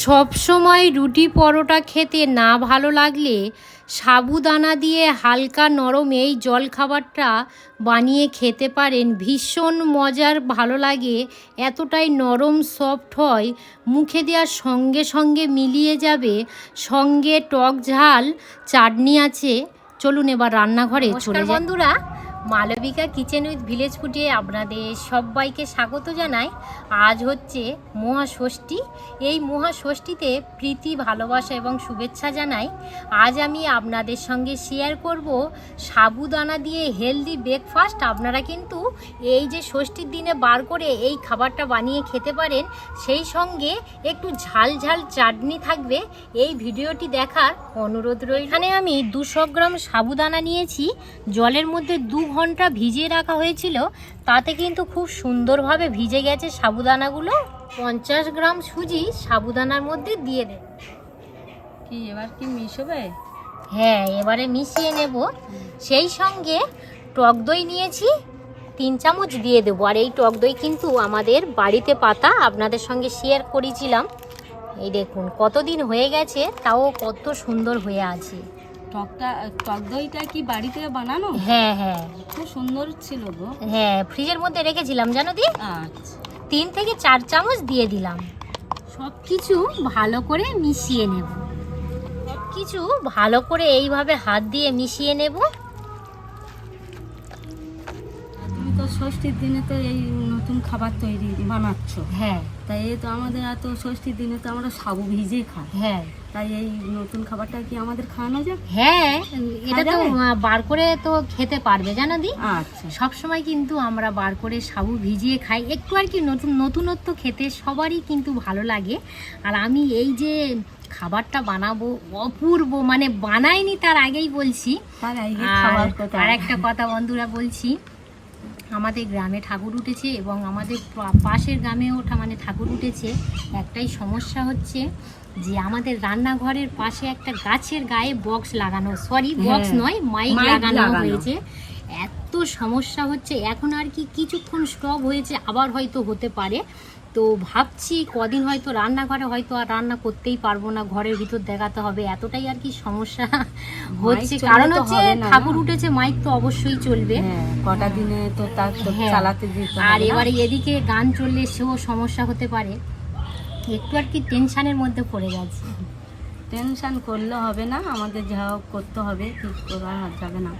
সবসময় রুটি পরোটা খেতে না ভালো লাগলে সাবুদানা দিয়ে হালকা নরম এই জলখাবারটা বানিয়ে খেতে পারেন। ভীষণ মজার ভালো লাগে এতটাই নরম সফট হয়। মুখে দেওয়ার সঙ্গে সঙ্গে মিলিয়ে যাবে। সঙ্গে টক ঝাল চাটনি আছে। চলুন এবার রান্নাঘরে চলে বন্ধুরা মালবিকা কিচেন উইথ ভিলেজ ফুটে আপনাদের সবাইকে স্বাগত জানাই। আজ হচ্ছে মহাষষ্ঠী। এই মহাষষ্ঠীতে প্রীতি, ভালোবাসা এবং শুভেচ্ছা জানাই। আজ আমি আপনাদের সঙ্গে শেয়ার করব সাবুদানা দিয়ে হেলদি ব্রেকফাস্ট আপনারা কিন্তু এই যে ষষ্ঠীর দিনে বার করে এই খাবারটা বানিয়ে খেতে পারেন। সেই সঙ্গে একটু ঝাল ঝাল চাটনি থাকবে। এই ভিডিওটি দেখার অনুরোধ রইল। এখানে আমি দুশো গ্রাম সাবুদানা নিয়েছি। জলের মধ্যে দু ঘণ্টা ভিজিয়ে রাখা হয়েছিল তাতে কিন্তু খুব সুন্দরভাবে ভিজে গেছে সাবুদানাগুলো। পঞ্চাশ গ্রাম সুজি সাবুদানার মধ্যে দিয়ে দেব কি এবার কি মিশবে? হ্যাঁ এবারে মিশিয়ে নেব। সেই সঙ্গে টক দই নিয়েছি তিন চামচ দিয়ে দেবো। আর এই টক দই কিন্তু আমাদের বাড়িতে পাতা আপনাদের সঙ্গে শেয়ার করেছিলাম। এই দেখুন কতদিন হয়ে গেছে তাও কত সুন্দর হয়ে আছে। টকটা টক দইটা কি বাড়িতে বানানো? হ্যাঁ হ্যাঁ। খুব সুন্দর ছিল গো। হ্যাঁ ফ্রিজের মধ্যে রেখেছিলাম জানো দি? আচ্ছা। তিন থেকে চার চামচ দিয়ে দিলাম। সব কিছু ভালো করে মিশিয়ে নেব। সব কিছু ভালো করে এইভাবে হাত দিয়ে মিশিয়ে নেব। ষষ্ঠীর দিনে তো এই নতুন খাবার তৈরি বানাচ্ছ। হ্যাঁ। তাই এই তো আমাদের এত ষষ্ঠীর দিনে তো আমরা সাবু ভিজে খাই। হ্যাঁ। তাই এই নতুন খাবারটা কি আমাদের খাওয়ানো যাক হ্যাঁ এটা তো বার করে তো খেতে পারবে জানো দি? আচ্ছা। সব সময় কিন্তু আমরা বার করে সাবু ভিজিয়ে খাই। একটু আর কি নতুন নতুনত্ব খেতে সবারই কিন্তু ভালো লাগে। আর আমি এই যে খাবারটা বানাবো অপূর্ব মানে বানাইনি তার আগেই বলছি। আর একটা কথা বন্ধুরা বলছি আমাদের গ্রামে ঠাকুর উঠেছে এবং আমাদের পাশের গ্রামেও ওঠা মানে ঠাকুর উঠেছে। একটাই সমস্যা হচ্ছে যে আমাদের রান্নাঘরের পাশে একটা গাছের গায়ে বক্স লাগানো সরি বক্স হ্যাঁ, নয় মাইক লাগানো। হয়েছে। এত সমস্যা হচ্ছে এখন আর কি কিছুক্ষণ স্টপ হয়েছে আবার হয়তো হতে পারে। তো ভাবছি কদিন হয়তো রান্নাঘরে হয়তো আর রান্না করতেই পারব না ঘরের ভিতর দেখাতে হবে এতটাই আর কি সমস্যা হচ্ছে। কারণ হচ্ছে? ঠাকুর উঠেছে মাইক তো অবশ্যই চলবে। হ্যাঁ কটা দিনে তো তার হ্যাঁ। চালাতে দিতে আর এবারে এদিকে গান চললে সেও সমস্যা হতে পারে। একটু আর কি টেনশনের মধ্যে পড়ে গেছে টেনশন করলে হবে না আমাদের যা হোক করতে হবে কি করা যাবে না।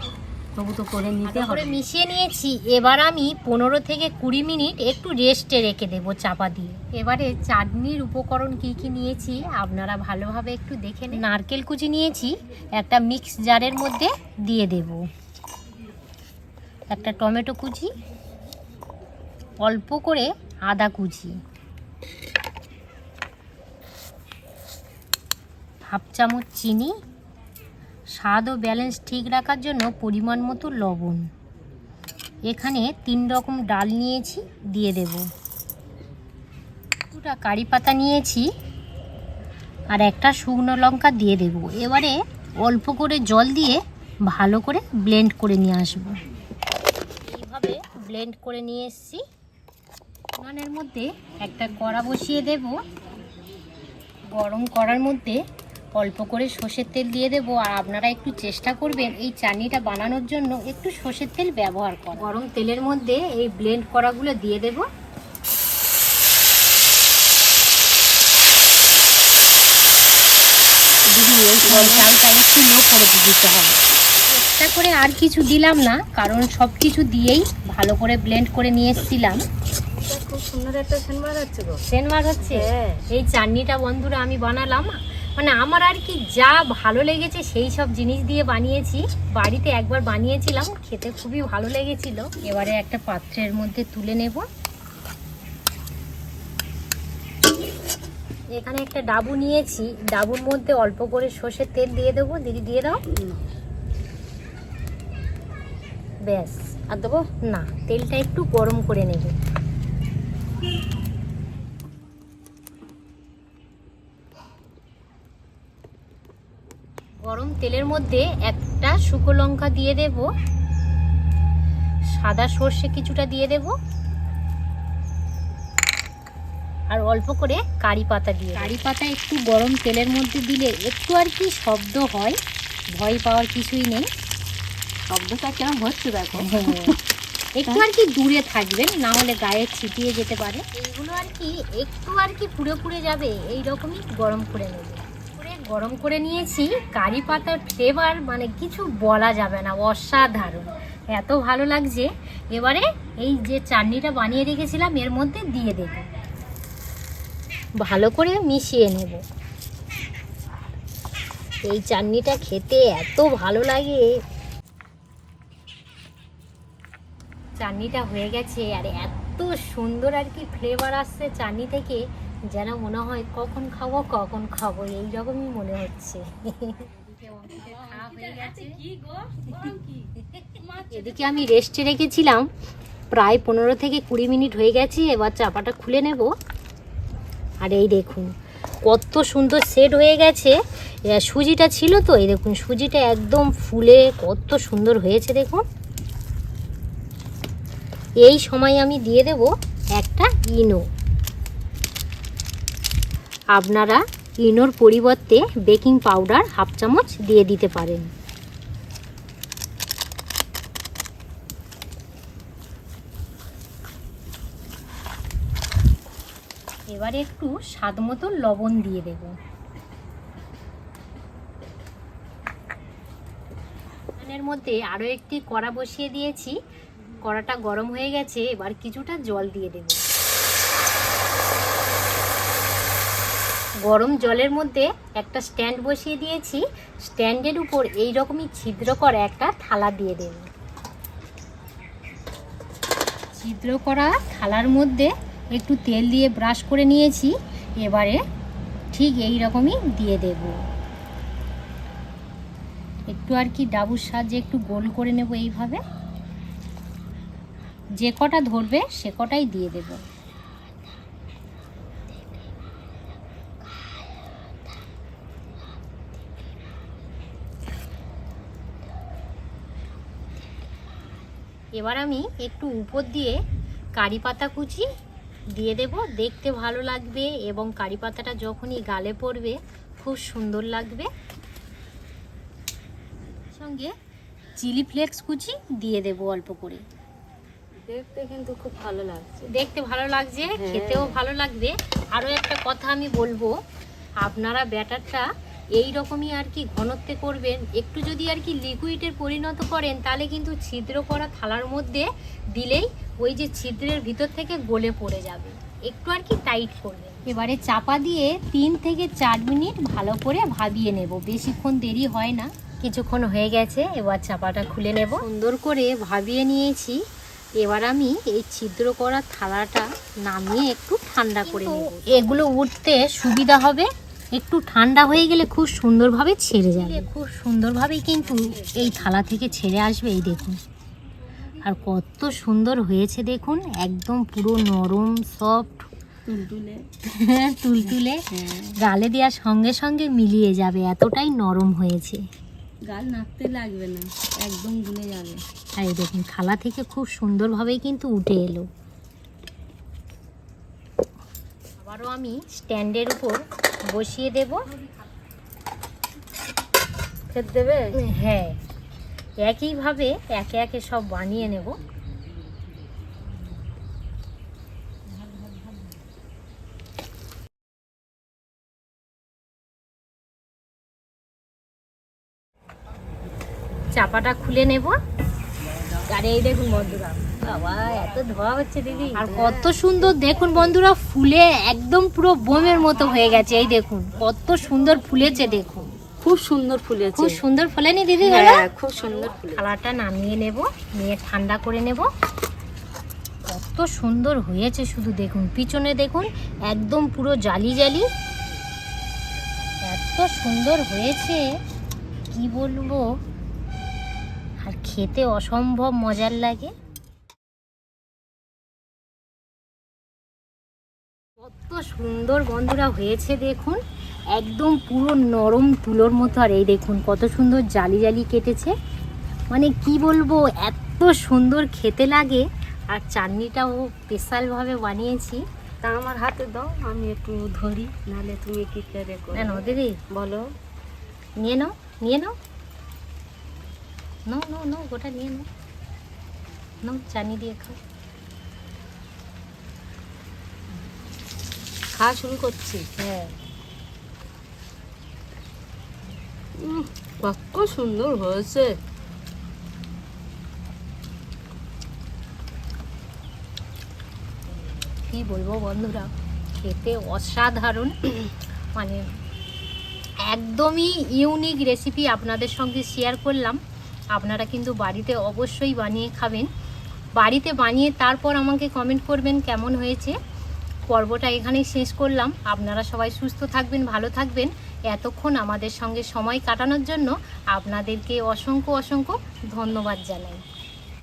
তবু তো করে নিতে করে হবে। মিশিয়ে নিয়েছি। এবার আমি পনেরো থেকে কুড়ি মিনিট একটু রেস্টে রেখে দেব চাপা দিয়ে। এবারে চাটনির উপকরণ কি কি নিয়েছি আপনারা ভালোভাবে একটু দেখে নিন। নারকেল কুচি নিয়েছি একটা মিক্স জারের মধ্যে দিয়ে দেব। একটা টমেটো কুচি অল্প করে আদা কুচি। হাফ চামচ চিনি স্বাদ ও ব্যালেন্স ঠিক রাখার জন্য পরিমাণ মতো লবণ। এখানে তিন রকম ডাল নিয়েছি, দিয়ে দেব। দুটা কারি পাতা নিয়েছি আর একটা শুকনো লঙ্কা দিয়ে দেব। এবারে অল্প করে জল দিয়ে ভালো করে ব্লেন্ড করে নিয়ে আসব। এইভাবে ব্লেন্ড করে নিয়ে এসেছি। উনানের মধ্যে একটা কড়া বসিয়ে দেব। গরম করার মধ্যে অল্প করে সর্ষের তেল দিয়ে দেবো। আর আপনারা একটু চেষ্টা করবেন এই চাটনিটা বানানোর জন্য একটু সর্ষের তেল ব্যবহার কর গরম তেলের মধ্যে এই ব্লেন্ড করাগুলো দিয়ে দেব। একটু লো করে দিতে হবে চেষ্টা করে আর কিছু দিলাম না কারণ সব কিছু দিয়েই ভালো করে ব্লেন্ড করে নিয়ে এসেছিলাম। খুব সুন্দর একটা সেনবার হচ্ছে গো। সেন হচ্ছে হ্যাঁ। এই চাটনিটা বন্ধুরা আমি বানালাম। মানে আমার আর কি যা ভালো লেগেছে সেই সব জিনিস দিয়ে বানিয়েছি। বাড়িতে একবার বানিয়েছিলাম, খেতে খুবই ভালো লেগেছিল। এবারে একটা পাত্রের মধ্যে তুলে নেব। এখানে একটা ডাবু নিয়েছি। ডাবুর মধ্যে অল্প করে সর্ষের তেল দিয়ে দেবো। দিদি, দিয়ে দাও। ব্যাস। আর দেবো? না, তেলটা একটু গরম করে নেবে। গরম তেলের মধ্যে একটা শুকো লঙ্কা দিয়ে দেব। সাদা সর্ষে কিছুটা দিয়ে দেব। আর অল্প করে কারি পাতা দিয়ে কারি পাতা একটু গরম তেলের মধ্যে দিলে একটু আর কি শব্দ হয় ভয় পাওয়ার কিছুই নেই। শব্দটা কেমন হচ্ছে দেখো। একটু আর কি দূরে থাকবেন না হলে গায়ে ছিটিয়ে যেতে পারে। এইগুলো আর কি একটু আর কি পুড়ে পুড়ে যাবে এই রকমই গরম করে নেবে। গরম করে নিয়েছি, কারি পাতার ফ্লেভার মানে কিছু বলা যাবে না, অসাধারণ। এত ভালো লাগছে। এবারে এই যে চাটনিটা বানিয়ে রেখেছিলাম, এর মধ্যে দিয়ে দেব। ভালো করে মিশিয়ে নেব। এই চাটনিটা খেতে এত ভালো লাগে। চাটনিটা হয়ে গেছে, আর এত সুন্দর আর কি ফ্লেভার আসছে চাটনি থেকে। যেন মনে হয় কখন খাব কখন খাব, এই রকমই মনে হচ্ছে। এদিকে আমি রেস্টে রেখেছিলাম। প্রায় পনেরো থেকে কুড়ি মিনিট হয়ে গেছে, এবার চাপাটা খুলে নেব। আর এই দেখুন, কত সুন্দর সেট হয়ে গেছে। সুজিটা ছিল তো, এই দেখুন, সুজিটা একদম ফুলে কত সুন্দর হয়েছে, দেখুন। এই সময় আমি দিয়ে দেব একটা ইনো। আপনারা ইনোর পরিবর্তে বেকিং পাউডার হাফ চামচ দিয়ে দিতে পারেন। এবারে একটু স্বাদ মতো লবণ দিয়ে দেব। এর মধ্যে আরও একটি কড়া বসিয়ে দিয়েছি। কড়াটা গরম হয়ে গেছে, এবার কিছুটা জল দিয়ে দেব। গরম জলের মধ্যে একটা স্ট্যান্ড বসিয়ে দিয়েছি। স্ট্যান্ডের উপর এই রকমই ছিদ্র করা একটা থালা দিয়ে দেব। ছিদ্র করা থালার মধ্যে একটু তেল দিয়ে ব্রাশ করে নিয়েছি। এবারে ঠিক এই রকমই দিয়ে দেব। একটু আর কি ডাবুর সাহায্যে একটু গোল করে নেব এইভাবে। যে কটা ধরবে সে কটাই দিয়ে দেব। এবার আমি একটু উপর দিয়ে কারি পাতা কুচি দিয়ে দেব। দেখতে ভালো লাগবে এবং কারি পাতাটা যখনই গালে পড়বে খুব সুন্দর লাগবে। সঙ্গে চিলি ফ্লেক্স কুচি দিয়ে দেব অল্প করে। দেখতে কিন্তু খুব ভালো লাগছে। দেখতে ভালো লাগছে খেতেও ভালো লাগবে। আরও একটা কথা আমি বলব আপনারা ব্যাটারটা এই রকমই আর কি ঘনত্বে করবেন। একটু যদি আর কি লিকুইডের পরিণত করেন তাহলে কিন্তু ছিদ্র করা থালার মধ্যে দিলেই ওই যে ছিদ্রের ভিতর থেকে গলে পড়ে যাবে। একটু আর কি টাইট করবেন। এবারে চাপা দিয়ে তিন থেকে চার মিনিট ভালো করে ভাবিয়ে নেব। বেশিক্ষণ দেরি হয় না। কিছুক্ষণ হয়ে গেছে এবার চাপাটা খুলে নেব। সুন্দর করে ভাবিয়ে নিয়েছি। এবার আমি এই ছিদ্র করা থালাটা নামিয়ে একটু ঠান্ডা করে নেব। এগুলো উঠতে সুবিধা হবে। একটু ঠান্ডা হয়ে গেলে খুব সুন্দরভাবে ছেড়ে যাবে। খুব সুন্দরভাবেই কিন্তু এই থালা থেকে ছেড়ে আসবে এই দেখুন। আর কত সুন্দর হয়েছে দেখুন একদম পুরো নরম সফট তুলতুলে। তুলতুলে। হ্যাঁ। গালে দেওয়ার সঙ্গে সঙ্গে মিলিয়ে যাবে এতটাই নরম হয়েছে। গাল নাড়তে লাগবে না একদম গুলে যাবে। আর এই দেখুন থালা থেকে খুব সুন্দরভাবেই কিন্তু উঠে এলো। আবারও আমি স্ট্যান্ডের উপর বসিয়ে দেব। খেতে দেবে? হ্যাঁ একইভাবে একে একে সব বানিয়ে নেব। চাপাটা খুলে নেব। আর এই দেখুন বন্ধুরা। বাবা এত ধোয়া হচ্ছে দিদি। আর কত সুন্দর দেখুন বন্ধুরা ফুলে একদম পুরো বোমের মতো হয়ে গেছে এই দেখুন। কত সুন্দর ফুলেছে দেখুন। খুব সুন্দর ফুলেছে। খুব সুন্দর ফলেনি দিদি হ্যাঁ খুব সুন্দর ফুলে থালাটা নামিয়ে নেব নিয়ে ঠান্ডা করে নেব। কত সুন্দর হয়েছে শুধু দেখুন পিছনে দেখুন একদম পুরো জালি জালি। এত সুন্দর হয়েছে কি বলব? আর খেতে অসম্ভব মজার লাগে। কত সুন্দর বন্ধুরা হয়েছে দেখুন। একদম পুরো নরম তুলোর মতো আর এই দেখুন কত সুন্দর জালি জালি কেটেছে। মানে কি বলব এত সুন্দর খেতে লাগে। আর চাটনিটাও স্পেশালভাবে বানিয়েছি। তা আমার হাতে দাও আমি একটু ধরি নাহলে তুমি কি করে না দিদি। বলো। নিয়ে নাও নিয়ে নাও। নাও নো নো গোটা নিয়ে নাও নাও চানি দিয়ে খাও খাওয়া শুরু করছি। হ্যাঁ। কত সুন্দর হয়েছে। কি বলব বন্ধুরা খেতে অসাধারণ। মানে একদমই ইউনিক রেসিপি আপনাদের সঙ্গে শেয়ার করলাম। আপনারা কিন্তু বাড়িতে অবশ্যই বানিয়ে খাবেন। বাড়িতে বানিয়ে তারপর আমাকে কমেন্ট করবেন কেমন হয়েছে। পর্বটা এখানেই শেষ করলাম। আপনারা সবাই সুস্থ থাকবেন, ভালো থাকবেন। এতক্ষণ আমাদের সঙ্গে সময় কাটানোর জন্য আপনাদেরকে অসংখ্য অসংখ্য ধন্যবাদ জানাই।